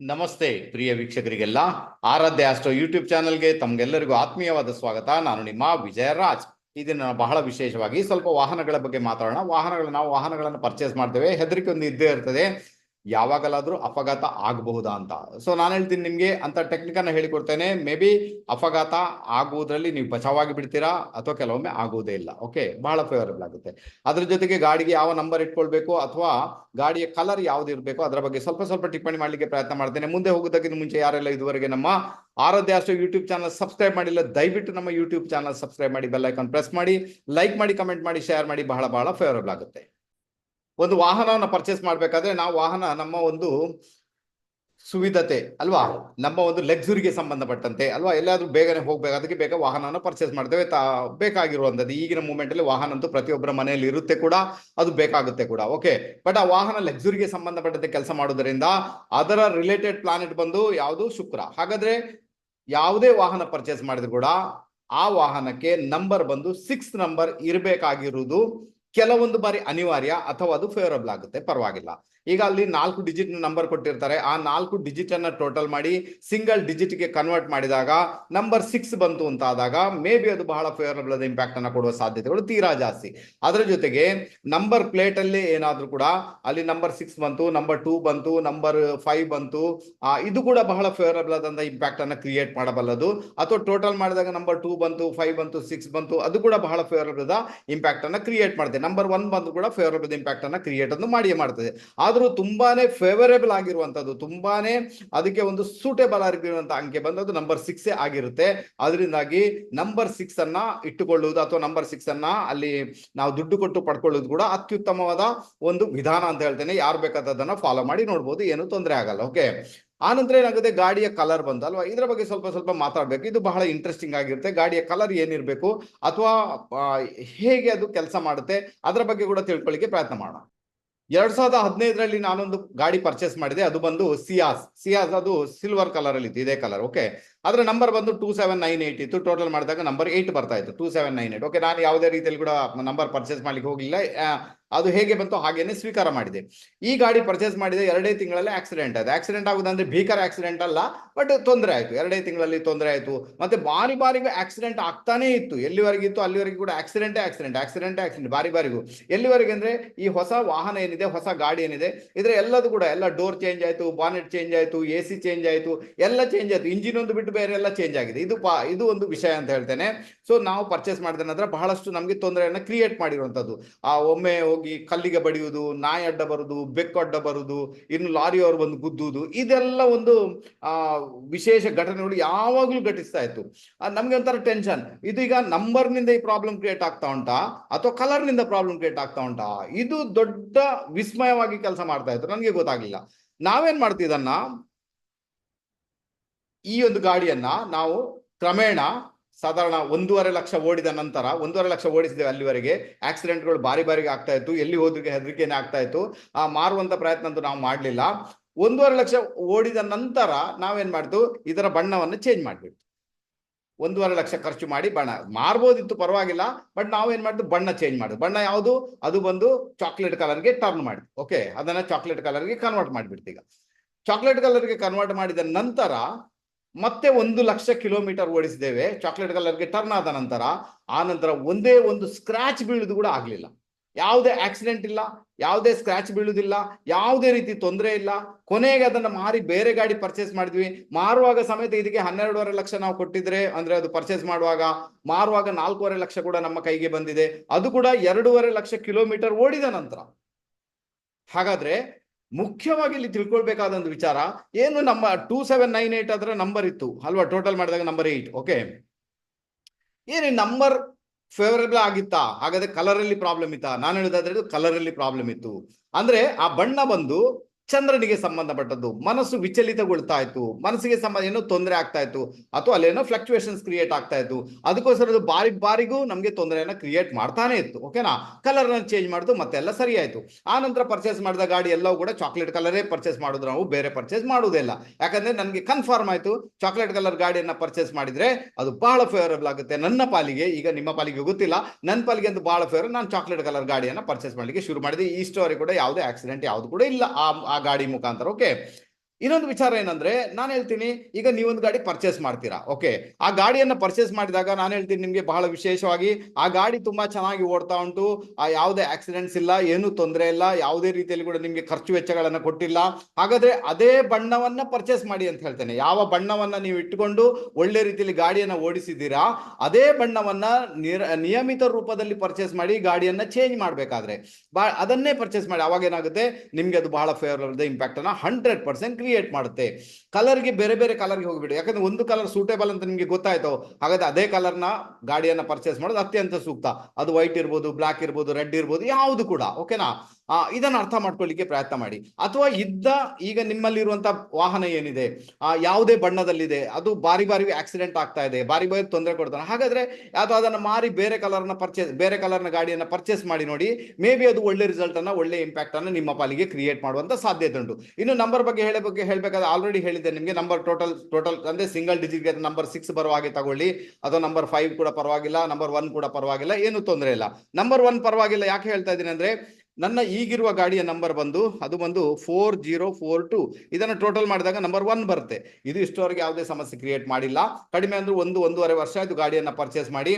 ನಮಸ್ತೆ ಪ್ರಿಯ ವೀಕ್ಷಕರಿಗೆಲ್ಲ. ಆರಾಧ್ಯ astro YouTube ಚಾನಲ್ಗೆ ತಮ್ಗೆಲ್ಲರಿಗೂ ಆತ್ಮೀಯವಾದ ಸ್ವಾಗತ. ನಾನು ನಿಮ್ಮ ವಿಜಯ ರಾಜ್ ಇದನ್ನ ಬಹಳ ವಿಶೇಷವಾಗಿ ಸ್ವಲ್ಪ ವಾಹನಗಳ ಬಗ್ಗೆ ಮಾತಾಡೋಣ. ವಾಹನಗಳು, ನಾವು ವಾಹನಗಳನ್ನು ಪರ್ಚೇಸ್ ಮಾಡ್ತೇವೆ. ಹೆದರಿಕೆ ಒಂದು ಇದ್ದೇ ಇರ್ತದೆ. ಯಾವಾಗಲಾದ್ರೂ ಅಪಘಾತ ಆಗಬಹುದಾ ಅಂತ. ಸೊ ನಾನು ಹೇಳ್ತೀನಿ ನಿಮ್ಗೆ ಅಂತ ಟೆಕ್ನಿಕ್ ಅನ್ನ ಹೇಳಿಕೊಡ್ತೇನೆ. ಮೇ ಬಿ ಅಪಘಾತ ಆಗುವುದರಲ್ಲಿ ನೀವು ಬಚಾವಾಗಿ ಬಿಡ್ತೀರಾ ಅಥವಾ ಕೆಲವೊಮ್ಮೆ ಆಗುವುದೇ ಇಲ್ಲ. ಓಕೆ ಬಹಳ ಫೇವರಬಲ್ ಆಗುತ್ತೆ. ಅದ್ರ ಜೊತೆಗೆ ಗಾಡಿಗೆ ಯಾವ ನಂಬರ್ ಇಟ್ಕೊಳ್ಬೇಕು ಅಥವಾ ಗಾಡಿಯ ಕಲರ್ ಯಾವ್ದು ಇರಬೇಕು ಅದರ ಬಗ್ಗೆ ಸ್ವಲ್ಪ ಸ್ವಲ್ಪ ಟಿಪ್ಪಣಿ ಮಾಡ್ಲಿಕ್ಕೆ ಪ್ರಯತ್ನ ಮಾಡ್ತೇನೆ. ಮುಂದೆ ಹೋಗೋದಕ್ಕಿಂತ ಮುಂಚೆ ಯಾರೆಲ್ಲ ಇದುವರೆಗೆ ನಮ್ಮ ಆರಾಧ್ಯ ಅಷ್ಟು ಯೂಟ್ಯೂಬ್ ಚಾನಲ್ ಸಬ್ಸ್ಕ್ರೈಬ್ ಮಾಡಿಲ್ಲ, ದಯವಿಟ್ಟು ನಮ್ಮ ಯೂಟ್ಯೂಬ್ ಚಾನಲ್ ಸಬ್ಸ್ಕ್ರೈಬ್ ಮಾಡಿ ಬೆಲ್ ಐಕಾನ್ ಪ್ರೆಸ್ ಮಾಡಿ ಲೈಕ್ ಮಾಡಿ ಕಮೆಂಟ್ ಮಾಡಿ ಶೇರ್ ಮಾಡಿ ಬಹಳ ಬಹಳ ಫೇವರಬಲ್ ಆಗುತ್ತೆ. ಒಂದು ವಾಹನವನ್ನು ಪರ್ಚೇಸ್ ಮಾಡ್ಬೇಕಾದ್ರೆ ನಾವು ವಾಹನ ನಮ್ಮ ಒಂದು ಸುವಿಧತೆ ಅಲ್ವಾ? ನಮ್ಮ ಒಂದು ಲಕ್ಸುರಿಗೆ ಸಂಬಂಧಪಟ್ಟಂತೆ ಅಲ್ವಾ? ಎಲ್ಲಾದ್ರೂ ಬೇಗನೆ ಹೋಗ್ಬೇಕು ಅದಕ್ಕೆ ಬೇಗ ವಾಹನವನ್ನು ಪರ್ಚೇಸ್ ಮಾಡ್ತೇವೆ. ತಾ, ಬೇಕಾಗಿರುವಂಥದ್ದು ಈಗಿನ ಮೂಮೆಂಟ್ ಅಲ್ಲಿ ವಾಹನ ಅಂತೂ ಪ್ರತಿಯೊಬ್ಬರ ಮನೆಯಲ್ಲಿ ಇರುತ್ತೆ ಕೂಡ. ಅದು ಬೇಕಾಗುತ್ತೆ ಕೂಡ. ಓಕೆ ಬಟ್ ಆ ವಾಹನ ಲಕ್ಸುರಿಗೆ ಸಂಬಂಧಪಟ್ಟಂತೆ ಕೆಲಸ ಮಾಡೋದರಿಂದ ಅದರ ರಿಲೇಟೆಡ್ ಪ್ಲಾನೆಟ್ ಬಂದು ಯಾವುದು? ಶುಕ್ರ. ಹಾಗಾದ್ರೆ ಯಾವುದೇ ವಾಹನ ಪರ್ಚೇಸ್ ಮಾಡಿದ್ರು ಕೂಡ ಆ ವಾಹನಕ್ಕೆ ನಂಬರ್ ಬಂದು ಸಿಕ್ಸ್ ನಂಬರ್ ಇರಬೇಕಾಗಿರುವುದು. ಕೆಲವೊಂದು ಬಾರಿ ಅನಿವಾರ್ಯ ಅಥವಾ ಅದು ಫೇವರಬಲ್ ಆಗುತ್ತೆ, ಪರವಾಗಿಲ್ಲ. ಈಗ ಅಲ್ಲಿ ನಾಲ್ಕು ಡಿಜಿಟ್ ನಂಬರ್ ಕೊಟ್ಟಿರ್ತಾರೆ. ಆ ನಾಲ್ಕು ಡಿಜಿಟ್ ಅನ್ನ ಟೋಟಲ್ ಮಾಡಿ ಸಿಂಗಲ್ ಡಿಜಿಟ್ಗೆ ಕನ್ವರ್ಟ್ ಮಾಡಿದಾಗ ನಂಬರ್ ಸಿಕ್ಸ್ ಬಂತು ಅಂತ ಆದಾಗ ಮೇ ಬಿ ಅದು ಬಹಳ ಫೇವರಬಲ್ ಆದ ಇಂಪ್ಯಾಕ್ಟ್ ಅನ್ನ ಕೊಡುವ ಸಾಧ್ಯತೆಗಳು ತೀರಾ ಜಾಸ್ತಿ. ಅದರ ಜೊತೆಗೆ ನಂಬರ್ ಪ್ಲೇಟ್ ಅಲ್ಲಿ ಏನಾದ್ರೂ ಕೂಡ, ಅಲ್ಲಿ ನಂಬರ್ ಸಿಕ್ಸ್ ಬಂತು ನಂಬರ್ ಟೂ ಬಂತು ನಂಬರ್ ಫೈವ್ ಬಂತು ಇದು ಕೂಡ ಬಹಳ ಫೇವರಬಲ್ ಆದಂತ ಇಂಪ್ಯಾಕ್ಟ್ ಅನ್ನ ಕ್ರಿಯೇಟ್ ಮಾಡಬಲ್ಲದು. ಅಥವಾ ಟೋಟಲ್ ಮಾಡಿದಾಗ ನಂಬರ್ ಟೂ ಬಂತು ಫೈವ್ ಬಂತು ಸಿಕ್ಸ್ ಬಂತು, ಅದು ಕೂಡ ಬಹಳ ಫೇವರಬಲ್ ಇಂಪ್ಯಾಕ್ಟ್ ಅನ್ನ ಕ್ರಿಯೇಟ್ ಮಾಡುತ್ತೆ ನಂಬರ್ ಒನ್ ಬಂದು ಕೂಡ ಫೇವರಬಲ್ ಇಂಪ್ಯಾಕ್ಟ್ ಅನ್ನ ಕ್ರಿಯೇಟ್ ಅನ್ನು ಮಾಡಿಯೇ ಮಾಡ್ತದೆ. ಆದರೂ ತುಂಬಾನೇ ಫೇವರೇಬಲ್ ಆಗಿರುವಂತದ್ದು, ತುಂಬಾನೇ ಅದಕ್ಕೆ ಒಂದು ಸೂಟೇಬಲ್ ಆಗಿರುವಂತ ಅಂಕೆ ಬಂದದ್ದು ನಂಬರ್ ಸಿಕ್ಸ್ ಆಗಿರುತ್ತೆ. ಅದರಿಂದಾಗಿ ನಂಬರ್ ಸಿಕ್ಸ್ ಅನ್ನ ಇಟ್ಟುಕೊಳ್ಳುವುದು ಅಥವಾ ನಂಬರ್ ಸಿಕ್ಸ್ ಅನ್ನ ಅಲ್ಲಿ ನಾವು ದುಡ್ಡು ಕೊಟ್ಟು ಪಡ್ಕೊಳ್ಳೋದು ಕೂಡ ಅತ್ಯುತ್ತಮವಾದ ಒಂದು ವಿಧಾನ ಅಂತ ಹೇಳ್ತೇನೆ. ಯಾರು ಬೇಕಾದದನ್ನ ಫಾಲೋ ಮಾಡಿ ನೋಡ್ಬೋದು, ಏನು ತೊಂದರೆ ಆಗಲ್ಲ. ಓಕೆ ಆನಂತರ ಏನಾಗುತ್ತೆ? ಗಾಡಿಯ ಕಲರ್ ಬಂದಲ್ವಾ ಇದರ ಬಗ್ಗೆ ಸ್ವಲ್ಪ ಸ್ವಲ್ಪ ಮಾತಾಡಬೇಕು. ಇದು ಬಹಳ ಇಂಟ್ರೆಸ್ಟಿಂಗ್ ಆಗಿರುತ್ತೆ. ಗಾಡಿಯ ಕಲರ್ ಏನಿರಬೇಕು? ಅಥವಾ ಹೇಗೆ ಅದು ಕೆಲಸ ಮಾಡುತ್ತೆ? ಅದರ ಬಗ್ಗೆ ಕೂಡ ತಿಳ್ಕೊಳ್ಳಿಕ್ಕೆ ಪ್ರಯತ್ನ ಮಾಡೋಣ. ಎರಡ್ ಸಾವಿರದ ಹದಿನೈದರಲ್ಲಿ ನಾನೊಂದು ಗಾಡಿ ಪರ್ಚೇಸ್ ಮಾಡಿದೆ. ಅದು ಬಂದು ಸಿಯಾಸ್ ಸಿಯಾಸ್ ಅದು ಸಿಲ್ವರ್ ಕಲರ್ ಅಲ್ಲಿ ಇತ್ತು. ಇದೇ ಕಲರ್ ಓಕೆ ಅದರ ನಂಬರ್ ಬಂದು ಟೂ ಸೆವೆನ್ ನೈನ್ ಏಟ್ ಇತ್ತು. ಟೋಟಲ್ ಮಾಡಿದಾಗ ನಂಬರ್ ಏಟ್ ಬರ್ತಾ ಇತ್ತು. Two seven nine eight okay ನಾನು ಯಾವುದೇ ರೀತಿಯಲ್ಲಿ ಕೂಡ ನಂಬರ್ ಪರ್ಚೇಸ್ ಮಾಡ್ಲಿಕ್ಕೆ ಹೋಗಿಲ್ಲ. ಅದು ಹೇಗೆ ಬಂತು ಹಾಗೇನೆ ಸ್ವೀಕಾರ ಮಾಡಿದೆ. ಈ ಗಾಡಿ ಪರ್ಚೇಸ್ ಮಾಡಿದೆ ಎರಡೇ ತಿಂಗಳಲ್ಲಿ ಆಕ್ಸಿಡೆಂಟ್ ಆಯ್ತು. ಆಕ್ಸಿಡೆಂಟ್ ಆಗುದಂದ್ರೆ ಭೀಕರ ಆಕ್ಸಿಡೆಂಟ್ ಅಲ್ಲ ಬಟ್ ತೊಂದರೆ ಆಯ್ತು. ಎರಡೇ ತಿಂಗಳಲ್ಲಿ ತೊಂದರೆ ಆಯ್ತು. ಮತ್ತೆ ಬಾರಿ ಬಾರಿಗೂ ಆಕ್ಸಿಡೆಂಟ್ ಆಗ್ತಾನೇ ಇತ್ತು. ಎಲ್ಲಿವರೆಗೆ ಇತ್ತು? ಅಲ್ಲಿವರೆಗೂ ಕೂಡ ಆಕ್ಸಿಡೆಂಟೇ ಆಕ್ಸಿಡೆಂಟ್ ಆಕ್ಸಿಡೆಂಟೇ ಆಕ್ಸಿಡೆಂಟ್ ಬಾರಿ ಬಾರಿಗೂ. ಎಲ್ಲಿವರೆಗೆ ಅಂದ್ರೆ ಈ ಹೊಸ ವಾಹನ ಏನಿದೆ, ಹೊಸ ಗಾಡಿ ಏನಿದೆ, ಇದ್ರ ಎಲ್ಲದೂ ಕೂಡ ಎಲ್ಲ ಡೋರ್ ಚೇಂಜ್ ಆಯ್ತು ಬಾನೆಟ್ ಚೇಂಜ್ ಆಯ್ತು ಎ ಸಿ ಚೇಂಜ್ ಆಯ್ತು, ಎಲ್ಲ ಚೇಂಜ್ ಆಯ್ತು. ಇಂಜಿನ್ ಒಂದು ಬಿಟ್ಟು ಬೇರೆ ಎಲ್ಲ ಚೇಂಜ್ ಆಗಿದೆ. ಇದು ಪಾ, ಇದು ಒಂದು ವಿಷಯ ಅಂತ ಹೇಳ್ತೇನೆ. ಸೊ ನಾವು ಪರ್ಚೇಸ್ ಮಾಡಿದ ನಂತರ ಬಹಳಷ್ಟು ನಮಗೆ ತೊಂದರೆಯನ್ನು ಕ್ರಿಯೇಟ್ ಮಾಡಿರುವಂಥದ್ದು ಆ ಒಮ್ಮೆ ಹೋಗಿ ಕಲ್ಲಿಗೆ ಬಡಿಯುವುದು, ನಾಯಿ ಅಡ್ಡ ಬರುದು ಬೆಕ್ಕು ಅಡ್ಡ ಬರುದು ಇನ್ನು ಲಾರಿಯವರು ಬಂದು ಗುದ್ದುವುದು, ಇದೆಲ್ಲ ಒಂದು, ಆ, ವಿಶೇಷ ಘಟನೆಗಳು ಯಾವಾಗಲೂ ಘಟಿಸ್ತಾ ಇತ್ತು. ನಮ್ಗೆ ಒಂಥರ ಟೆನ್ಷನ್ ಇದೀಗ ನಂಬರ್ನಿಂದ ಈ ಪ್ರಾಬ್ಲಮ್ ಕ್ರಿಯೇಟ್ ಆಗ್ತಾ ಉಂಟಾ? ಅಥವಾ ಕಲರ್ನಿಂದ ಪ್ರಾಬ್ಲಮ್ ಕ್ರಿಯೇಟ್ ಆಗ್ತಾ ಉಂಟಾ? ಇದು ದೊಡ್ಡ ವಿಸ್ಮಯವಾಗಿ ಕೆಲಸ ಮಾಡ್ತಾ ಇತ್ತು. ನನಗೆ ಗೊತ್ತಾಗ್ಲಿಲ್ಲ. ನಾವೇನ್ ಮಾಡ್ತೀವಿ ಇದನ್ನ ಈ ಒಂದು ಗಾಡಿಯನ್ನ ನಾವು ಕ್ರಮೇಣ ಸಾಧಾರಣ ಒಂದೂವರೆ ಲಕ್ಷ ಓಡಿದ ನಂತರ, ಒಂದೂವರೆ ಲಕ್ಷ ಓಡಿಸಿದೆ ಅಲ್ಲಿವರೆಗೆ. ಆಕ್ಸಿಡೆಂಟ್ಗಳು ಬಾರಿ ಬಾರಿಗೆ ಆಗ್ತಾ ಇತ್ತು. ಎಲ್ಲಿ ಹೋದ್ರಿಗೆ ಹೆದರಿಕೆನೇ ಆಗ್ತಾ ಇತ್ತು. ಆ ಮಾರುವಂತ ಪ್ರಯತ್ನ ಅಂತೂ ನಾವು ಮಾಡಲಿಲ್ಲ. ಒಂದೂವರೆ ಲಕ್ಷ ಓಡಿದ ನಂತರ ನಾವೇನ್ ಮಾಡ್ತು ಇದರ ಬಣ್ಣವನ್ನು ಚೇಂಜ್ ಮಾಡಿಬಿಟ್ಟು ಒಂದೂವರೆ ಲಕ್ಷ ಖರ್ಚು ಮಾಡಿ ಬಣ್ಣ. ಮಾರ್ಬೋದಿತ್ತು ಪರವಾಗಿಲ್ಲ, ಬಟ್ ನಾವೇನ್ ಮಾಡಿದ್ವಿ ಬಣ್ಣ ಚೇಂಜ್ ಮಾಡಿದ್ವಿ ಬಣ್ಣ ಯಾವುದು? ಅದು ಬಂದು ಚಾಕ್ಲೇಟ್ ಕಲರ್ಗೆ ಟರ್ನ್ ಮಾಡಿ ಓಕೆ ಅದನ್ನ ಚಾಕ್ಲೇಟ್ ಕಲರ್ಗೆ ಕನ್ವರ್ಟ್ ಮಾಡಿಬಿಡ್ತೀಗ ಚಾಕ್ಲೇಟ್ ಕಲರ್ಗೆ ಕನ್ವರ್ಟ್ ಮಾಡಿದ ನಂತರ ಮತ್ತೆ ಒಂದು ಲಕ್ಷ ಕಿಲೋಮೀಟರ್ ಓಡಿಸಿದ್ದೇವೆ. ಚಾಕ್ಲೇಟ್ ಕಲರ್ಗೆ ಟರ್ನ್ ಆದ ನಂತರ, ಆ ನಂತರ ಒಂದೇ ಒಂದು ಸ್ಕ್ರಾಚ್ ಬೀಳುದು ಕೂಡ ಆಗ್ಲಿಲ್ಲ. ಯಾವುದೇ ಆಕ್ಸಿಡೆಂಟ್ ಇಲ್ಲ, ಯಾವುದೇ ಸ್ಕ್ರಾಚ್ ಬೀಳುವುದಿಲ್ಲ ಯಾವುದೇ ರೀತಿ ತೊಂದರೆ ಇಲ್ಲ. ಕೊನೆಗೆ ಅದನ್ನ ಮಾರಿ ಬೇರೆ ಗಾಡಿ ಪರ್ಚೇಸ್ ಮಾಡಿದ್ವಿ. ಮಾರುವಾಗ ಸಮೇತ ಇದಕ್ಕೆ ಹನ್ನೆರಡೂವರೆ ಲಕ್ಷ ನಾವು ಕೊಟ್ಟಿದ್ರೆ, ಅಂದ್ರೆ ಅದು ಪರ್ಚೇಸ್ ಮಾಡುವಾಗ ಮಾರುವಾಗ ನಾಲ್ಕೂವರೆ ಲಕ್ಷ ಕೂಡ ನಮ್ಮ ಕೈಗೆ ಬಂದಿದೆ. ಅದು ಕೂಡ ಎರಡೂವರೆ ಲಕ್ಷ ಕಿಲೋಮೀಟರ್ ಓಡಿದ ನಂತರ. ಹಾಗಾದ್ರೆ ಮುಖ್ಯವಾಗಿ ಇಲ್ಲಿ ತಿಳ್ಕೊಳ್ಬೇಕಾದ ಒಂದು ವಿಚಾರ, ಏನು ನಮ್ಮ ಟೂ ಸೆವೆನ್ ನೈನ್ ಏಟ್ ಅದರ ನಂಬರ್ ಇತ್ತು. ಅಲ್ವಾ? ಟೋಟಲ್ ಮಾಡಿದಾಗ ನಂಬರ್ ಏಟ್ ಓಕೆ ಏನು ನಂಬರ್ ಫೇವರಬಲ್ ಆಗಿತ್ತಾ? ಹಾಗಾದ್ರೆ ಕಲರ್ ಅಲ್ಲಿ ಪ್ರಾಬ್ಲಮ್ ಇತ್ತಾ? ನಾನು ಹೇಳಿದಾದ್ರೆ ಕಲರ್ ಅಲ್ಲಿ ಪ್ರಾಬ್ಲಮ್ ಇತ್ತು. ಅಂದ್ರೆ ಆ ಬಣ್ಣ ಬಂದು ಚಂದ್ರನಿಗೆ ಸಂಬಂಧಪಟ್ಟದ್ದು, ಮನಸ್ಸು ವಿಚಲಿತಗೊಳ್ತಾ ಇತ್ತು, ಮನಸ್ಸಿಗೆ ಸಂಬಂಧ ಏನೋ ತೊಂದರೆ ಆಗ್ತಾ ಇತ್ತು, ಅಥವಾ ಅಲ್ಲೇನೋ ಫ್ಲಕ್ಚುಯೇಷನ್ಸ್ ಕ್ರಿಯೇಟ್ ಆಗ್ತಾ ಇತ್ತು, ಅದಕ್ಕೋಸ್ಕರ ಅದು ಬಾರಿ ಬಾರಿಗೂ ನಮಗೆ ತೊಂದರೆಯನ್ನು ಕ್ರಿಯೇಟ್ ಮಾಡ್ತಾನೆ ಇತ್ತು ಓಕೆನಾ ಕಲರ್ ಚೇಂಜ್ ಮಾಡಿದ್ರು ಮತ್ತೆಲ್ಲ ಸರಿ ಆಯ್ತು ಆ ನಂತರ ಪರ್ಚೇಸ್ ಮಾಡಿದ ಗಾಡಿ ಎಲ್ಲವೂ ಕೂಡ ಚಾಕ್ಲೇಟ್ ಕಲರೇ ಪರ್ಚೇಸ್ ಮಾಡೋದು ನಾವು, ಬೇರೆ ಪರ್ಚೇಸ್ ಮಾಡುವುದಿಲ್ಲ ಯಾಕಂದ್ರೆ ನನಗೆ ಕನ್ಫರ್ಮ್ ಆಯಿತು ಚಾಕ್ಲೇಟ್ ಕಲರ್ ಗಾಡಿಯನ್ನ ಪರ್ಚೇಸ್ ಮಾಡಿದ್ರೆ ಅದು ಬಹಳ ಫೇವರಬಲ್ ಆಗುತ್ತೆ ನನ್ನ ಪಾಲಿಗೆ, ಈಗ ನಿಮ್ಮ ಪಾಲಿಗೆ ಗೊತ್ತಿಲ್ಲ ನನ್ನ ಪಾಲಿಗೆ ಅಂತ ಬಹಳ ಫೇವರ್ ನಾನು ಚಾಕ್ಲೇಟ್ ಕಲರ್ ಗಾಡಿಯನ್ನ ಪರ್ಚೇಸ್ ಮಾಡಲಿಕ್ಕೆ ಶುರು ಮಾಡಿದೆ. ಈ ಸ್ಟೋರಿ ಕೂಡ ಯಾವುದೇ ಆಕ್ಸಿಡೆಂಟ್ ಯಾವುದು ಕೂಡ ಇಲ್ಲ. ಆ ಆ ಗಾಡಿ ಮುಖಾಂತರ ಓಕೆ ಇನ್ನೊಂದು ವಿಚಾರ ಏನಂದ್ರೆ, ನಾನು ಹೇಳ್ತೀನಿ, ಈಗ ನೀವೊಂದು ಗಾಡಿ ಪರ್ಚೇಸ್ ಮಾಡ್ತೀರಾ ಓಕೆ ಆ ಗಾಡಿಯನ್ನು ಪರ್ಚೇಸ್ ಮಾಡಿದಾಗ ನಾನು ಹೇಳ್ತೀನಿ ನಿಮಗೆ ಬಹಳ ವಿಶೇಷವಾಗಿ, ಆ ಗಾಡಿ ತುಂಬಾ ಚೆನ್ನಾಗಿ ಓಡ್ತಾ ಉಂಟು, ಆ ಯಾವುದೇ ಆಕ್ಸಿಡೆಂಟ್ಸ್ ಇಲ್ಲ, ಏನು ತೊಂದರೆ ಇಲ್ಲ, ಯಾವುದೇ ರೀತಿಯಲ್ಲಿ ಕೂಡ ನಿಮಗೆ ಖರ್ಚು ವೆಚ್ಚಗಳನ್ನು ಕೊಟ್ಟಿಲ್ಲ. ಹಾಗಾದ್ರೆ ಅದೇ ಬಣ್ಣವನ್ನ ಪರ್ಚೇಸ್ ಮಾಡಿ ಅಂತ ಹೇಳ್ತೇನೆ. ಯಾವ ಬಣ್ಣವನ್ನ ನೀವು ಇಟ್ಟುಕೊಂಡು ಒಳ್ಳೆ ರೀತಿಯಲ್ಲಿ ಗಾಡಿಯನ್ನ ಓಡಿಸಿದ್ದೀರಾ, ಅದೇ ಬಣ್ಣವನ್ನ ನಿಯಮಿತ ರೂಪದಲ್ಲಿ ಪರ್ಚೇಸ್ ಮಾಡಿ ಗಾಡಿಯನ್ನ ಚೇಂಜ್ ಮಾಡಬೇಕಾದ್ರೆ. ಅದನ್ನೇ ಪರ್ಚೇಸ್ ಮಾಡಿ, ಅವಾಗ ಏನಾಗುತ್ತೆ? ನಿಮ್ಗೆ ಅದು ಬಹಳ ಫೇವರಬಲ್ ಇಂಪ್ಯಾಕ್ಟ್ ಅನ್ನ ಹಂಡ್ರೆಡ್ ಪರ್ಸೆಂಟ್ ಕ್ರಿಯೇಟ್ ಮಾಡುತ್ತೆ. ಕಲರ್ಗೆ ಬೇರೆ ಬೇರೆ ಕಲರ್ಗೆ ಹೋಗಿಬಿಡಿ ಯಾಕಂದ್ರೆ ಒಂದು ಕಲರ್ ಸೂಟೇಬಲ್ ಅಂತ ನಿಮಗೆ ಗೊತ್ತಾಯ್ತು, ಹಾಗಾದ್ರೆ ಅದೇ ಕಲರ್ನ ಗಾಡಿಯನ್ನ ಪರ್ಚೇಸ್ ಮಾಡೋದು ಅತ್ಯಂತ ಸೂಕ್ತ. ಅದು ವೈಟ್ ಇರ್ಬೋದು ಬ್ಲಾಕ್ ಇರ್ಬೋದು ರೆಡ್ ಇರ್ಬೋದು, ಯಾವುದು ಕೂಡ ಓಕೆನಾ ಆ, ಇದನ್ನು ಅರ್ಥ ಮಾಡ್ಕೊಳ್ಳಿಕ್ಕೆ ಪ್ರಯತ್ನ ಮಾಡಿ. ಅಥವಾ ಇದ್ದ ಈಗ ನಿಮ್ಮಲ್ಲಿರುವಂತ ವಾಹನ ಏನಿದೆ ಆ ಯಾವುದೇ ಬಣ್ಣದಲ್ಲಿದೆ ಅದು ಬಾರಿ ಬಾರಿ ಆಕ್ಸಿಡೆಂಟ್ ಆಗ್ತಾ ಇದೆ ಬಾರಿ ಬಾರಿ ತೊಂದರೆ ಕೊಡ್ತಾನೆ. ಹಾಗಾದ್ರೆ ಅಥವಾ ಅದನ್ನು ಮಾರಿ ಬೇರೆ ಕಲರ್ನ ಪರ್ಚೇಸ್ ಬೇರೆ ಕಲರ್ನ ಗಾಡಿಯನ್ನು ಪರ್ಚೇಸ್ ಮಾಡಿ ನೋಡಿ ಮೇ ಬಿ ಅದು ಒಳ್ಳೆ ರಿಸಲ್ಟ್ ಅನ್ನ ಒಳ್ಳೆ ಇಂಪ್ಯಾಕ್ಟ್ ಅನ್ನ ನಿಮ್ಮ ಪಾಲಿಗೆ ಕ್ರಿಯೇಟ್ ಮಾಡುವಂತ ಸಾಧ್ಯತೆ ಉಂಟು. ಇನ್ನು ನಂಬರ್ ಬಗ್ಗೆ ಹೇಳ ಬಗ್ಗೆ ಹೇಳ್ಬೇಕಾದ್ರೆ ಆಲ್ರೆಡಿ ಹೇಳಿದ್ದೆ ನಿಮಗೆ ನಂಬರ್ ಟೋಟಲ್ ಟೋಟಲ್ ಅಂದ್ರೆ ಸಿಂಗಲ್ ಡಿಜಿಟ್ ನಂಬರ್ ಸಿಕ್ಸ್ ಪರವಾಗಿ ತಗೊಳ್ಳಿ ಅಥವಾ ನಂಬರ್ ಫೈವ್ ಕೂಡ ಪರವಾಗಿಲ್ಲ ನಂಬರ್ ಒನ್ ಕೂಡ ಪರವಾಗಿಲ್ಲ ಏನು ತೊಂದರೆ ಇಲ್ಲ. ನಂಬರ್ ಒನ್ ಪರವಾಗಿಲ್ಲ ಯಾಕೆ ಹೇಳ್ತಾ ಇದ್ದೀನಿ ಅಂದ್ರೆ ನನ್ನ ಈಗಿರುವ ಗಾಡಿಯ ನಂಬರ್ ಬಂದು, ಅದು ಬಂದು ಫೋರ್ ಜೀರೋ ಫೋರ್ ಟು ಇದನ್ನು ಟೋಟಲ್ ಮಾಡಿದಾಗ ನಂಬರ್ ಒನ್ ಬರುತ್ತೆ. ಇದು ಇಷ್ಟವರೆಗೆ ಯಾವುದೇ ಸಮಸ್ಯೆ ಕ್ರಿಯೇಟ್ ಮಾಡಿಲ್ಲ. ಕಡಿಮೆ ಅಂದ್ರೆ ಒಂದು, ಒಂದೂವರೆ ವರ್ಷ ಆಯ್ತು ಗಾಡಿಯನ್ನು ಪರ್ಚೇಸ್ ಮಾಡಿ.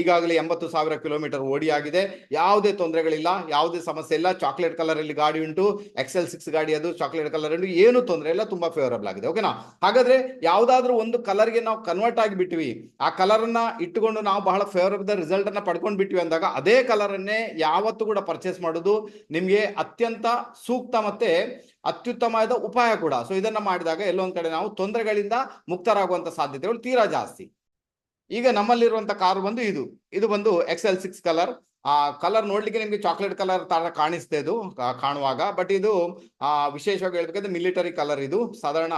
ಈಗಾಗಲೇ ಎಂಬತ್ತು ಸಾವಿರ ಕಿಲೋಮೀಟರ್ ಓಡಿ ಆಗಿದೆ. ಯಾವುದೇ ತೊಂದರೆಗಳಿಲ್ಲ, ಯಾವುದೇ ಸಮಸ್ಯೆ ಇಲ್ಲ. ಚಾಕ್ಲೇಟ್ ಕಲರ್ ಅಲ್ಲಿ ಗಾಡಿ ಉಂಟು. ಎಕ್ಸೆಲ್ ಸಿಕ್ಸ್ ಗಾಡಿ ಅದು ಚಾಕ್ಲೇಟ್ ಕಲರ್ ಉಂಟು. ಏನು ತೊಂದರೆ ಇಲ್ಲ, ತುಂಬಾ ಫೇವರಬಲ್ ಆಗಿದೆ. ಓಕೆನಾ ಹಾಗಾದ್ರೆ ಯಾವುದಾದ್ರೂ ಒಂದು ಕಲರ್ಗೆ ನಾವು ಕನ್ವರ್ಟ್ ಆಗಿಬಿಟ್ವಿ. ಆ ಕಲರ್ ಅನ್ನ ಇಟ್ಟುಕೊಂಡು ನಾವು ಬಹಳ ಫೇವರಬಲ್ ರಿಸಲ್ಟ್ ಅನ್ನ ಪಡ್ಕೊಂಡ್ ಬಿಟ್ವಿ ಅಂದಾಗ, ಅದೇ ಕಲರನ್ನೇ ಯಾವತ್ತೂ ಕೂಡ ಪರ್ಚೇಸ್ ಮಾಡೋದು ನಿಮ್ಗೆ ಅತ್ಯಂತ ಸೂಕ್ತ ಮತ್ತೆ ಅತ್ಯುತ್ತಮವಾದ ಉಪಾಯ ಕೂಡ. ಸೊ ಇದನ್ನ ಮಾಡಿದಾಗ ಎಲ್ಲೊಂದ್ ಕಡೆ ನಾವು ತೊಂದರೆಗಳಿಂದ ಮುಕ್ತರಾಗುವಂತ ಸಾಧ್ಯತೆಗಳು ತೀರಾ ಜಾಸ್ತಿ. ಈಗ ನಮ್ಮಲ್ಲಿರುವಂತ ಕಾರು ಬಂದು ಇದು. ಇದು ಬಂದು ಎಕ್ಸೆಲ್ ಸಿಕ್ಸ್ ಕಲರ್ ಆ ಕಲರ್ ನೋಡ್ಲಿಕ್ಕೆ ನಿಮ್ಗೆ ಚಾಕ್ಲೇಟ್ ಕಲರ್ ತರ ಕಾಣಿಸ್ತೆ ಇದು ಕಾಣುವಾಗ. ಬಟ್ ಇದು, ಆ, ವಿಶೇಷವಾಗಿ ಹೇಳ್ಬೇಕಂದ್ರೆ ಮಿಲಿಟರಿ ಕಲರ್ ಇದು. ಸಾಧಾರಣ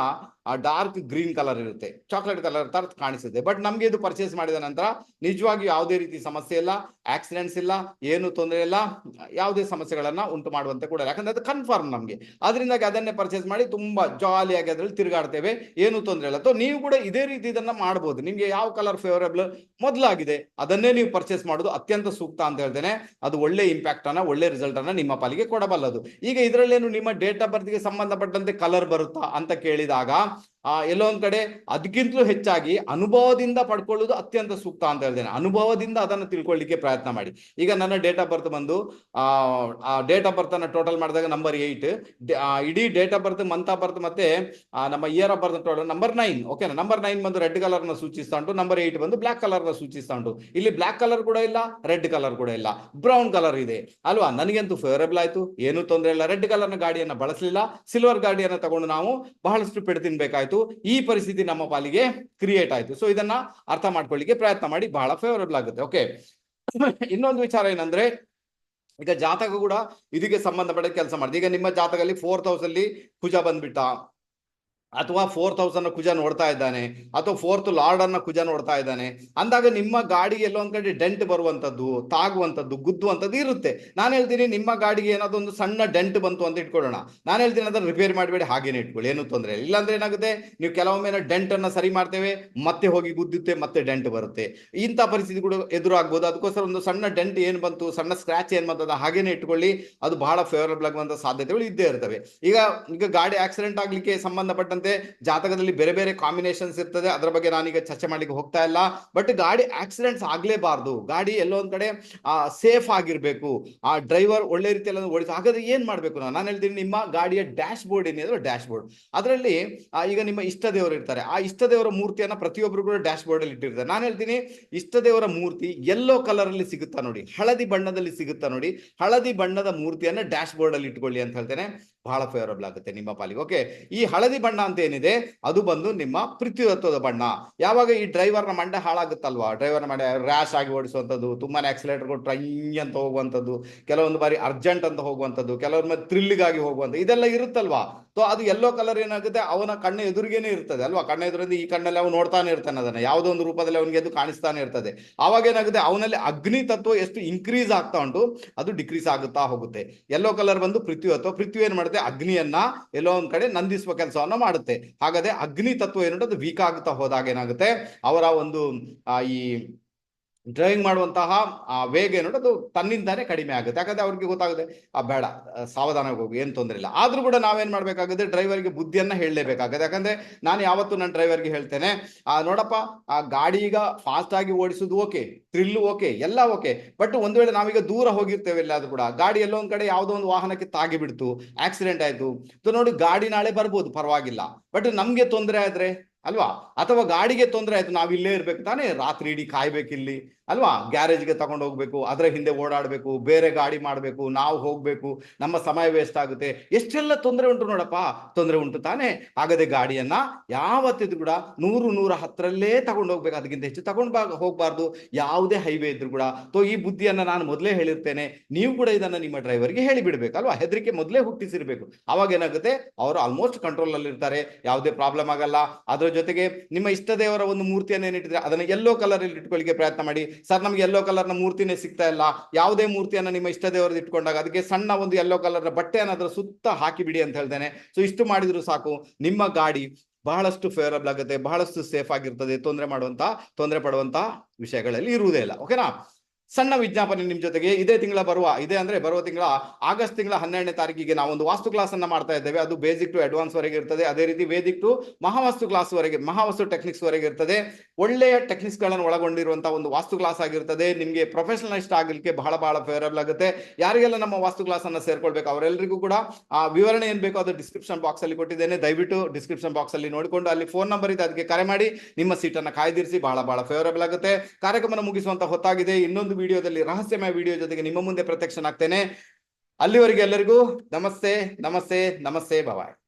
ಡಾರ್ಕ್ ಗ್ರೀನ್ ಕಲರ್ ಇರುತ್ತೆ. ಚಾಕ್ಲೇಟ್ ಕಲರ್ ತರ ಕಾಣಿಸುತ್ತೆ. ಬಟ್ ನಮ್ಗೆ ಇದು ಪರ್ಚೇಸ್ ಮಾಡಿದ ನಂತರ ನಿಜವಾಗಿ ಯಾವುದೇ ರೀತಿ ಸಮಸ್ಯೆ ಇಲ್ಲ ಆಕ್ಸಿಡೆಂಟ್ಸ್ ಇಲ್ಲ, ಏನು ತೊಂದರೆ ಇಲ್ಲ, ಯಾವುದೇ ಸಮಸ್ಯೆಗಳನ್ನ ಉಂಟು ಮಾಡುವಂತೆ ಕೂಡ. ಯಾಕಂದ್ರೆ ಅದು ಕನ್ಫರ್ಮ್ ನಮ್ಗೆ. ಅದರಿಂದಾಗಿ ಅದನ್ನೇ ಪರ್ಚೇಸ್ ಮಾಡಿ ತುಂಬಾ ಜಾಲಿಯಾಗಿ ಅದರಲ್ಲಿ ತಿರುಗಾಡ್ತೇವೆ. ಏನು ತೊಂದರೆ ಇಲ್ಲ. ಅಥವಾ ನೀವು ಕೂಡ ಇದೇ ರೀತಿ ಇದನ್ನ ಮಾಡಬಹುದು ನಿಮ್ಗೆ ಯಾವ ಕಲರ್ ಫೇವರೇಬಲ್ ಮೊದಲಾಗಿದೆ, ಅದನ್ನೇ ನೀವು ಪರ್ಚೇಸ್ ಮಾಡೋದು ಅತ್ಯಂತ ಸೂಕ್ತ ಅಂತ ಹೇಳ್ತೇನೆ ಅದು ಒಳ್ಳೆ ಇಂಪ್ಯಾಕ್ಟ್ ಅನ್ನ, ಒಳ್ಳೆ ರಿಸಲ್ಟ್ ಅನ್ನ ನಿಮ್ಮ ಪಾಲಿಗೆ ಕೊಡಬಲ್ಲದು. ಈಗ ಇದರಲ್ಲೇನು ನಿಮ್ಮ ಡೇಟ್ ಆಫ್ ಬರ್ತ್ಗೆ ಸಂಬಂಧಪಟ್ಟಂತೆ ಕಲರ್ ಬರುತ್ತಾ ಅಂತ ಕೇಳಿದಾಗ ಆ, ಎಲ್ಲೋ ಒಂದ್ ಕಡೆ ಅದಕ್ಕಿಂತಲೂ ಹೆಚ್ಚಾಗಿ ಅನುಭವದಿಂದ ಪಡ್ಕೊಳ್ಳೋದು ಅತ್ಯಂತ ಸೂಕ್ತ ಅಂತ ಹೇಳ್ತೇನೆ. ಅನುಭವದಿಂದ ಅದನ್ನು ತಿಳ್ಕೊಳ್ಳಿಕ್ಕೆ ಪ್ರಯತ್ನ ಮಾಡಿ. ಈಗ ನನ್ನ ಡೇಟ್ ಆಫ್ ಬರ್ತ್ ಬಂದು, ಆ ಡೇಟ್ ಆಫ್ ಬರ್ತ್ ಅನ್ನ ಟೋಟಲ್ ಮಾಡಿದಾಗ ನಂಬರ್ ಏಟ್ ಇಡೀ date of birth month of birth ಮತ್ತೆ ನಮ್ಮ year of birth total number nine ಓಕೆನಾ ನಂಬರ್ ನೈನ್ ಬಂದು ರೆಡ್ ಕಲರ್ನ ಸೂಚಿಸ್ತಾ ಉಂಟು ನಂಬರ್ ಏಟ್ ಬಂದು ಬ್ಲಾಕ್ ಕಲರ್ನ ಸೂಚಿಸ್ತಾ ಉಂಟು ಇಲ್ಲಿ ಬ್ಲಾಕ್ ಕಲರ್ ಕೂಡ ಇಲ್ಲ ರೆಡ್ ಕಲರ್ ಕೂಡ ಇಲ್ಲ. ಬ್ರೌನ್ ಕಲರ್ ಇದೆ. ಅಲ್ವಾ? ನನಗಂತೂ ಫೇವರೇಬಲ್ ಆಯ್ತು. ಏನು ತೊಂದರೆ ಇಲ್ಲ. ರೆಡ್ ಕಲರ್ನ ಗಾಡಿಯನ್ನ ಬಳಸಲಿಲ್ಲ. ಸಿಲ್ವರ್ ಗಾಡಿಯನ್ನ ತಗೊಂಡು ನಾವು ಬಹಳಷ್ಟು ಪೆಟ್ಟು ತಿನ್ಬೇಕಾಯ್ತು. ಈ ಪರಿಸ್ಥಿತಿ ನಮ್ಮ ಪಾಲಿಗೆ ಕ್ರಿಯೇಟ್ ಆಯ್ತು. ಸೊ ಇದನ್ನ ಅರ್ಥ ಮಾಡ್ಕೊಳ್ಳಿಕ್ಕೆ ಪ್ರಯತ್ನ ಮಾಡಿ ಬಹಳ ಫೇವರಬಲ್ ಆಗುತ್ತೆ. ಓಕೆ ಇನ್ನೊಂದು ವಿಚಾರ ಏನಂದ್ರೆ, ಈಗ ಜಾತಕ ಕೂಡ ಇದಕ್ಕೆ ಸಂಬಂಧಪಟ್ಟ ಕೆಲಸ ಮಾಡಿದೆ. ಈಗ ನಿಮ್ಮ ಜಾತಕದಲ್ಲಿ ಹೌಸ್ ಅಲ್ಲಿ ಕುಜ ಬಂದ್ಬಿಟ್ಟ. ಅಥವಾ ಫೋರ್ ತೌಸಂಡ್ ಕುಜ ನೋಡ್ತಾ ಇದ್ದಾನೆ, ಅಥವಾ ಫೋರ್ತ್ ಲಾರ್ಡ್ ಅನ್ನ ಕುಜ ನೋಡ್ತಾ ಇದ್ದಾನೆ, ಅಂದಾಗ ನಿಮ್ಮ ಗಾಡಿಗೆ ಎಲ್ಲೋ ಒಂದ್ ಕಡೆ ಡೆಂಟ್ ಬರುವಂತದ್ದು, ತಾಗುವಂತದ್ದು, ಗುದ್ದುವಂತದ್ದು ಇರುತ್ತೆ. ನಾನು ಹೇಳ್ತೀನಿ ನಿಮ್ಮ ಗಾಡಿಗೆ ಏನಾದ್ರು ಒಂದು ಸಣ್ಣ ಡೆಂಟ್ ಬಂತು ಅಂತ ಇಟ್ಕೊಳ್ಳೋಣ. ನಾನು ಹೇಳ್ತೀನಿ ಅದನ್ನ ರಿಪೇರ್ ಮಾಡಬೇಡಿ, ಹಾಗೇನೆ ಇಟ್ಕೊಳ್ಳಿ. ಏನು ತೊಂದರೆ ಇಲ್ಲ. ಇಲ್ಲಾಂದ್ರೆ ಏನಾಗುತ್ತೆ? ನೀವು ಕೆಲವೊಮ್ಮೆ ಡೆಂಟ್ ಅನ್ನ ಸರಿ ಮಾಡ್ತೇವೆ, ಮತ್ತೆ ಹೋಗಿ ಗುದ್ದುತ್ತೆ ಮತ್ತೆ ಡೆಂಟ್ ಬರುತ್ತೆ. ಇಂಥ ಪರಿಸ್ಥಿತಿ ಕೂಡ ಎದುರಾಗ್ಬೋದು. ಅದಕ್ಕೋಸ್ಕರ ಒಂದು ಸಣ್ಣ ಡೆಂಟ್ ಏನ್ ಬಂತು, ಸಣ್ಣ ಸ್ಕ್ರಾಚ್ ಏನ್ ಬಂತು ಹಾಗೇನೆ ಇಟ್ಕೊಳ್ಳಿ. ಅದು ಬಹಳ ಫೇವರಬಲ್ ಆಗುವಂತ ಸಾಧ್ಯತೆಗಳು ಇದ್ದೇ ಇರ್ತವೆ. ಈಗ ಈಗ ಗಾಡಿ ಆಕ್ಸಿಡೆಂಟ್ ಆಗ್ಲಿಕ್ಕೆ ಸಂಬಂಧಪಟ್ಟಂತೆ ಜಾತಕದಲ್ಲಿ ಬೇರೆ ಬೇರೆ ಕಾಂಬಿನೇಷನ್ಸ್ ಇರ್ತದೆ. ಅದರ ಬಗ್ಗೆ ನಾನೀಗ ಚರ್ಚೆ ಮಾಡ್ಲಿಕ್ಕೆ ಹೋಗ್ತಾ ಇಲ್ಲ. ಬಟ್ ಗಾಡಿ ಆಕ್ಸಿಡೆಂಟ್ಸ್ ಆಗ್ಲೇಬಾರ್ದು. ಗಾಡಿ ಎಲ್ಲೋ ಒಂದ್ ಕಡೆ ಸೇಫ್ ಆಗಿರ್ಬೇಕು. ಆ ಡ್ರೈವರ್ ಒಳ್ಳೆ ರೀತಿಯಲ್ಲಿ ಓಡಿಸಿ. ಹಾಗಾದ್ರೆ ಏನ್ ಮಾಡ್ಬೇಕು ನಾನು ನಾನು ಹೇಳ್ತೀನಿ ನಿಮ್ಮ ಗಾಡಿಯ ಡ್ಯಾಶ್ ಬೋರ್ಡ್ ಏನಿದ್ರು ಡ್ಯಾಶ್ ಬೋರ್ಡ್ ಅದರಲ್ಲಿ ಈಗ ನಿಮ್ಮ ಇಷ್ಟ ದೇವರು ಇರ್ತಾರೆ. ಆ ಇಷ್ಟ ದೇವರ ಮೂರ್ತಿಯನ್ನ ಪ್ರತಿಯೊಬ್ಬರು ಕೂಡ ಡ್ಯಾಶ್ ಬೋರ್ಡ್ ಅಲ್ಲಿ ಇಟ್ಟಿರ್ತಾರೆ. ನಾನು ಹೇಳ್ತೀನಿ ಇಷ್ಟ ದೇವರ ಮೂರ್ತಿ ಎಲ್ಲೋ ಕಲರ್ ಅಲ್ಲಿ ಸಿಗುತ್ತಾ ನೋಡಿ. ಹಳದಿ ಬಣ್ಣದಲ್ಲಿ ಸಿಗುತ್ತಾ ನೋಡಿ. ಹಳದಿ ಬಣ್ಣದ ಮೂರ್ತಿಯನ್ನ ಡ್ಯಾಶ್ ಬೋರ್ಡ್ ಅಲ್ಲಿ ಇಟ್ಕೊಳ್ಳಿ ಅಂತ ಹೇಳ್ತೇನೆ. ಬಹಳ ಫೇವರಬಲ್ ಆಗುತ್ತೆ ನಿಮ್ಮ ಪಾಲಿಗೆ. ಓಕೆ ಈ ಹಳದಿ ಬಣ್ಣ ಅಂತ ಏನಿದೆ ಅದು ಬಂದು ನಿಮ್ಮ ಪ್ರೀತಿತ್ವದ ಬಣ್ಣ. ಯಾವಾಗ ಈ ಡ್ರೈವರ್ನ ಮಂಡೆ ಹಾಳಾಗುತ್ತಲ್ವಾ? ಡ್ರೈವರ್ನ ಮಂಡೆ ರ್ಯಾಶ್ ಆಗಿ ಓಡಿಸುವಂಥದ್ದು, ತುಂಬಾನೇ ಆಕ್ಸಿಲೇಟರ್ ಕೊಟ್ಟು ಐ ಅಂತ ಹೋಗುವಂಥದ್ದು, ಕೆಲವೊಂದು ಬಾರಿ ಅರ್ಜೆಂಟ್ ಅಂತ ಹೋಗುವಂಥದ್ದು, ಕೆಲವೊಮ್ಮೆ ಥ್ರಿಲ್ಗಾಗಿ ಹೋಗುವಂಥದ್ದು, ಇದೆಲ್ಲ ಇರುತ್ತಲ್ವಾ? ಸೊ ಅದು ಎಲ್ಲೋ ಕಲರ್ ಏನಾಗುತ್ತೆ? ಅವನ ಕಣ್ಣ ಎದುರಿಗೇನೆ ಇರ್ತದೆ ಅಲ್ವಾ? ಕಣ್ಣ ಎದುರಿಂದ ಈ ಕಣ್ಣಲ್ಲಿ ಅವನು ನೋಡ್ತಾನೆ ಇರ್ತಾನೆ ಅದನ್ನ. ಯಾವುದೋ ಒಂದು ರೂಪದಲ್ಲಿ ಅವನಿಗೆ ಅದು ಕಾಣಿಸ್ತಾನೆ ಇರ್ತದೆ. ಅವಾಗ ಏನಾಗುತ್ತೆ? ಅವನಲ್ಲಿ ಅಗ್ನಿ ತತ್ವ ಎಷ್ಟು ಇನ್ಕ್ರೀಸ್ ಆಗ್ತಾ ಉಂಟು, ಅದು ಡಿಕ್ರೀಸ್ ಆಗುತ್ತಾ ಹೋಗುತ್ತೆ. ಎಲ್ಲೋ ಕಲರ್ ಬಂದು ಪೃಥ್ವಿ ಅಥವಾ ಪೃಥ್ವಿ ಏನ್ ಮಾಡುತ್ತೆ? ಅಗ್ನಿಯನ್ನ ಎಲ್ಲೋ ಒಂದ್ ಕಡೆ ನಂದಿಸುವ ಕೆಲಸವನ್ನ ಮಾಡುತ್ತೆ. ಹಾಗಾದ್ರೆ ಅಗ್ನಿ ತತ್ವ ಏನುಂಟು ಅದು ವೀಕ್ ಆಗುತ್ತಾ ಹೋದಾಗ ಏನಾಗುತ್ತೆ? ಅವರ ಒಂದು ಈ ಡ್ರೈವಿಂಗ್ ಮಾಡುವಂತಹ, ಆ ವೇಗ ಏನು ಅದು ತನ್ನಿಂದಾನೇ ಕಡಿಮೆ ಆಗುತ್ತೆ. ಯಾಕಂದ್ರೆ ಅವ್ರಿಗೆ ಗೊತ್ತಾಗುತ್ತೆ, ಆ ಬೇಡ ಸಾವಧಾನವಾಗಿ ಹೋಗು, ಏನು ತೊಂದರೆ ಇಲ್ಲ. ಆದ್ರೂ ಕೂಡ ನಾವೇನ್ ಮಾಡ್ಬೇಕಾಗುತ್ತೆ ಡ್ರೈವರ್ಗೆ ಬುದ್ಧಿಯನ್ನ ಹೇಳಲೇಬೇಕಾಗುತ್ತೆ. ಯಾಕಂದ್ರೆ ನಾನು ಯಾವತ್ತು ನನ್ನ ಡ್ರೈವರ್ಗೆ ಹೇಳ್ತೇನೆ, ಆ ನೋಡಪ್ಪ, ಆ ಗಾಡಿ ಈಗ ಫಾಸ್ಟ್ ಆಗಿ ಓಡಿಸೋದು ಓಕೆ ಥ್ರಿಲ್ಲು ಓಕೆ ಎಲ್ಲ ಓಕೆ ಬಟ್ ಒಂದ್ ವೇಳೆ ನಾವೀಗ ದೂರ ಹೋಗಿರ್ತೇವೆ ಎಲ್ಲಾದ್ರೂ ಕೂಡ, ಗಾಡಿ ಎಲ್ಲೋ ಒಂದ್ ಕಡೆ ಯಾವುದೋ ಒಂದು ವಾಹನಕ್ಕೆ ತಾಗಿ ಬಿಡ್ತು ಆಕ್ಸಿಡೆಂಟ್ ಆಯ್ತು ನೋಡಿ ಗಾಡಿ ನಾಳೆ ಬರ್ಬೋದು, ಪರವಾಗಿಲ್ಲ. ಬಟ್ ನಮ್ಗೆ ತೊಂದರೆ ಆದ್ರೆ? ಅಲ್ವಾ? ಅಥವಾ ಗಾಡಿಗೆ ತೊಂದರೆ ಆಯ್ತು ನಾವಿಲ್ಲೇ ಇರ್ಬೇಕು ತಾನೇ? ರಾತ್ರಿ ಇಡೀ ಕಾಯ್ಬೇಕಿಲ್ಲಿ. ಅಲ್ವಾ? ಗ್ಯಾರೇಜ್ಗೆ ತಗೊಂಡು ಹೋಗ್ಬೇಕು, ಅದರ ಹಿಂದೆ ಓಡಾಡಬೇಕು, ಬೇರೆ ಗಾಡಿ ಮಾಡಬೇಕು, ನಾವು ಹೋಗ್ಬೇಕು, ನಮ್ಮ ಸಮಯ ವೇಸ್ಟ್ ಆಗುತ್ತೆ. ಎಷ್ಟೆಲ್ಲ ತೊಂದರೆ ಉಂಟು ನೋಡಪ್ಪ? ತೊಂದರೆ ಉಂಟು ತಾನೇ. ಆಗದೆ ಗಾಡಿಯನ್ನ ಯಾವತ್ತಿದ್ರು ಕೂಡ ನೂರು, ನೂರ ಹತ್ತರಲ್ಲೇ ತಗೊಂಡು ಹೋಗ್ಬೇಕು. ಅದಕ್ಕಿಂತ ಹೆಚ್ಚು ತಗೊಂಡು ಹೋಗಬಾರ್ದು. ಯಾವುದೇ ಹೈವೇ ಇದ್ರು ಕೂಡ. ಸೊ ಈ ಬುದ್ಧಿಯನ್ನ ನಾನು ಮೊದಲೇ ಹೇಳಿರ್ತೇನೆ. ನೀವು ಕೂಡ ಇದನ್ನ ನಿಮ್ಮ ಡ್ರೈವರ್ಗೆ ಹೇಳಿ ಬಿಡ್ಬೇಕು ಅಲ್ವಾ? ಹೆದರಿಕೆ ಮೊದಲೇ ಹುಟ್ಟಿಸಿರ್ಬೇಕು. ಅವಾಗ ಏನಾಗುತ್ತೆ? ಅವರು ಆಲ್ಮೋಸ್ಟ್ ಕಂಟ್ರೋಲ್ ಅಲ್ಲಿ ಇರ್ತಾರೆ. ಯಾವುದೇ ಪ್ರಾಬ್ಲಮ್ ಆಗಲ್ಲ. ಅದರ ಜೊತೆಗೆ ನಿಮ್ಮ ಇಷ್ಟದೇವರ ಒಂದು ಮೂರ್ತಿಯನ್ನು ಏನಿಟ್ಟಿದ್ರೆ, ಅದನ್ನ ಎಲ್ಲೋ ಕಲರ್ ಅಲ್ಲಿ ಇಟ್ಕೊಳ್ಳಿಕ್ಕೆ ಪ್ರಯತ್ನ ಮಾಡಿ. ಸರ್ ನಮ್ಗೆ ಯೆಲ್ಲೋ ಕಲರ್ನ ಮೂರ್ತಿನೇ ಸಿಗ್ತಾ ಇಲ್ಲ. ಯಾವುದೇ ಮೂರ್ತಿಯನ್ನ ನಿಮ್ಮ ಇಷ್ಟ ದೇವರದ್ದು ಇಟ್ಕೊಂಡಾಗ ಅದಕ್ಕೆ ಸಣ್ಣ ಒಂದು ಯೆಲ್ಲೋ ಕಲರ್ ಬಟ್ಟೆ ಅನ್ನೋದ್ರ ಸುತ್ತ ಹಾಕಿ ಬಿಡಿ ಅಂತ ಹೇಳ್ತೇನೆ. ಸೊ ಇಷ್ಟು ಮಾಡಿದ್ರು ಸಾಕು. ನಿಮ್ಮ ಗಾಡಿ ಬಹಳಷ್ಟು ಫೇವರಬಲ್ ಆಗುತ್ತೆ, ಬಹಳಷ್ಟು ಸೇಫ್ ಆಗಿರ್ತದೆ, ತೊಂದರೆ ಮಾಡುವಂತ, ತೊಂದರೆ ಪಡುವಂತ ವಿಷಯಗಳಲ್ಲಿ ಇರುವುದೇ ಇಲ್ಲ. ಓಕೆನಾ ಸಣ್ಣ ವಿಜ್ಞಾಪನೆ ನಿಮ್ಮ ಜೊತೆಗೆ. ಇದೇ ತಿಂಗಳ ಬರುವ, ಇದೇ ಅಂದ್ರೆ ಬರುವ ತಿಂಗಳ ಆಗಸ್ಟ್ ತಿಂಗಳ ಹನ್ನೆರಡನೇ ತಾರೀಕಿಗೆ ನಾವು ಒಂದು ವಾಸ್ತು ಕ್ಲಾಸ್ ಅನ್ನ ಮಾಡ್ತಾ ಇದ್ದೇವೆ. ಅದು ಬೇಸಿಕ್ ಟು ಅಡ್ವಾನ್ಸ್ ವರೆಗೆ ಇರ್ತದೆ. ಅದೇ ರೀತಿ ವೇದಿಕ್ ಟು ಮಹಾವಾಸ್ತು ಕ್ಲಾಸ್ ವರೆಗೆ, ಮಹಾವಾಸ್ತು ಟೆಕ್ನಿಕ್ಸ್ ವರೆಗೆ ಇರ್ತದೆ. ಒಳ್ಳೆಯ ಟೆಕ್ನಿಕ್ಸ್ಗಳನ್ನು ಒಳಗೊಂಡಿರುವಂತಹ ಒಂದು ವಾಸ್ತು ಕ್ಲಾಸ್ ಆಗಿರ್ತದೆ. ನಿಮಗೆ ಪ್ರೊಫೆಷನಲಿಸ್ಟ್ ಆಗಲಿಕ್ಕೆ ಬಹಳ ಬಹಳ ಫೇವರಬಲ್ ಆಗುತ್ತೆ. ಯಾರಿಗೆಲ್ಲ ನಮ್ಮ ವಾಸ್ತು ಕ್ಲಾಸ್ ಅನ್ನ ಸೇರ್ಕೊಳ್ಬೇಕು ಅವರೆಲ್ಲರಿಗೂ ಕೂಡ, ಆ ವಿವರಣೆ ಏನ್ ಬೇಕೋ ಅದು ಡಿಸ್ಕ್ರಿಪ್ಷನ್ ಬಾಕ್ಸ್ ಅಲ್ಲಿ ಕೊಟ್ಟಿದ್ದೇನೆ. ದಯವಿಟ್ಟು ಡಿಸ್ಕ್ರಿಪ್ಷನ್ ಬಾಕ್ಸ್ ಅಲ್ಲಿ ನೋಡಿಕೊಂಡು ಅಲ್ಲಿ ಫೋನ್ ನಂಬರ್ ಇದೆ, ಅದಕ್ಕೆ ಕರೆ ಮಾಡಿ. ನಿಮ್ಮ ಸೀಟನ್ನ ಕಾಯ್ದಿರಿಸಿ ಬಹಳ ಬಹಳ ಫೇವರಬಲ್ ಆಗುತ್ತೆ. ಕಾರ್ಯಕ್ರಮ ಮುಗಿಸುವಂತ ಹೊತ್ತಾಗಿದೆ. ಇನ್ನೊಂದು ವಿಡಿಯೋದಲ್ಲಿ ರಹಸ್ಯಮಯ ವಿಡಿಯೋ ಜೊತೆಗೆ ನಿಮ್ಮ ಮುಂದೆ ಪ್ರತ್ಯಕ್ಷನಾಗ್ತೇನೆ. ಅಲ್ಲಿವರೆಗೆ ಎಲ್ಲರಿಗೂ ನಮಸ್ತೆ ನಮಸ್ತೆ ನಮಸ್ತೆ ಬಾಯ್